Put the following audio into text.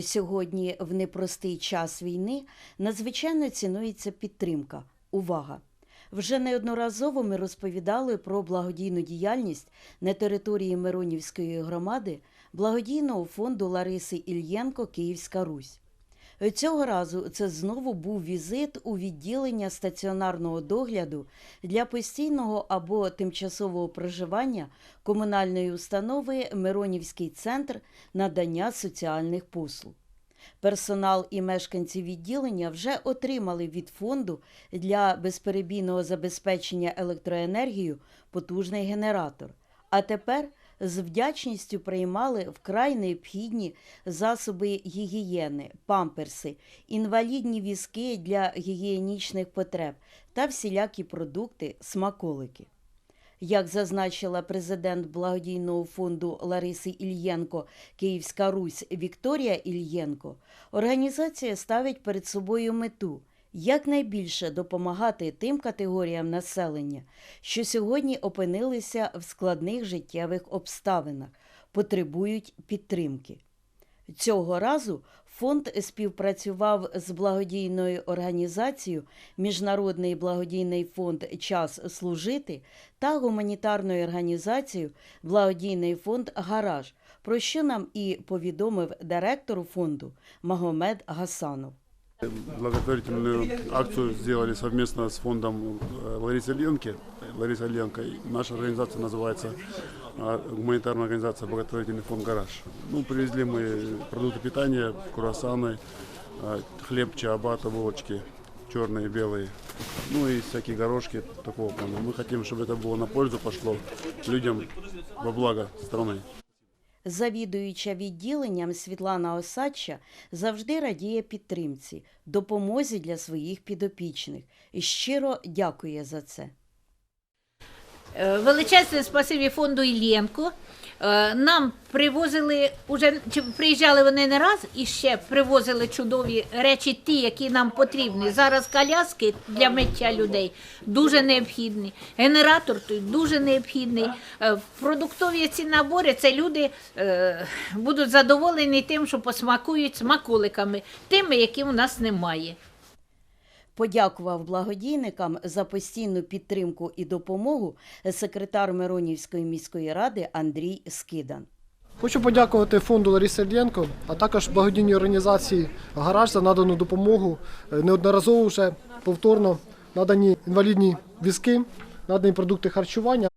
Сьогодні, в непростий час війни, надзвичайно цінується підтримка. Увага! Вже неодноразово ми розповідали про благодійну діяльність на території Миронівської громади благодійного фонду Лариси Ільєнко Київська Русь. Цього разу це знову був візит у відділення стаціонарного догляду для постійного або тимчасового проживання комунальної установи Миронівський центр надання соціальних послуг. Персонал і мешканці відділення вже отримали від фонду для безперебійного забезпечення електроенергією потужний генератор. А тепер з вдячністю приймали вкрай необхідні засоби гігієни, памперси, інвалідні візки для гігієнічних потреб та всілякі продукти, смаколики. Як зазначила президент благодійного фонду Лариси Ільєнко Київська Русь Вікторія Ільєнко, організація ставить перед собою мету якнайбільше допомагати тим категоріям населення, що сьогодні опинилися в складних життєвих обставинах, потребують підтримки. Цього разу фонд співпрацював з благодійною організацією Міжнародний благодійний фонд Час служити та гуманітарною організацією Благодійний фонд Гараж, про що нам і повідомив директор фонду Магомед Гасанов. Благотворительную акцию сделали совместно с фондом э, Ларисы Ленки. Лариса Ленко. И Наша организация называется э, гуманитарная организация благотворительный фонд «Гараж». Ну, привезли мы продукты питания, круассаны, э, хлеб, чаабата, булочки, черные, белые. Ну и всякие горошки такого плана. Мы хотим, чтобы это было на пользу пошло людям во благо страны. Завідуюча відділенням Світлана Осадча завжди радіє підтримці, допомозі для своїх підопічних і щиро дякує за це. Е, Величезне спасибі фонду Іллєнко. Е, Нам привозили, уже чи приїжджали вони не раз і ще привозили чудові речі, ті, які нам потрібні. Зараз коляски для миття людей дуже необхідні. Генератор той дуже необхідний. Е, Продуктові ці набори це люди будуть задоволені тим, що посмакують смаколиками, тими, які у нас немає. Подякував благодійникам за постійну підтримку і допомогу секретар Миронівської міської ради Андрій Скидан. Хочу подякувати фонду Ларі Ільєнко, а також благодійній організації Гараж за надану допомогу. Е, Неодноразово вже повторно надані інвалідні візки, надані продукти харчування.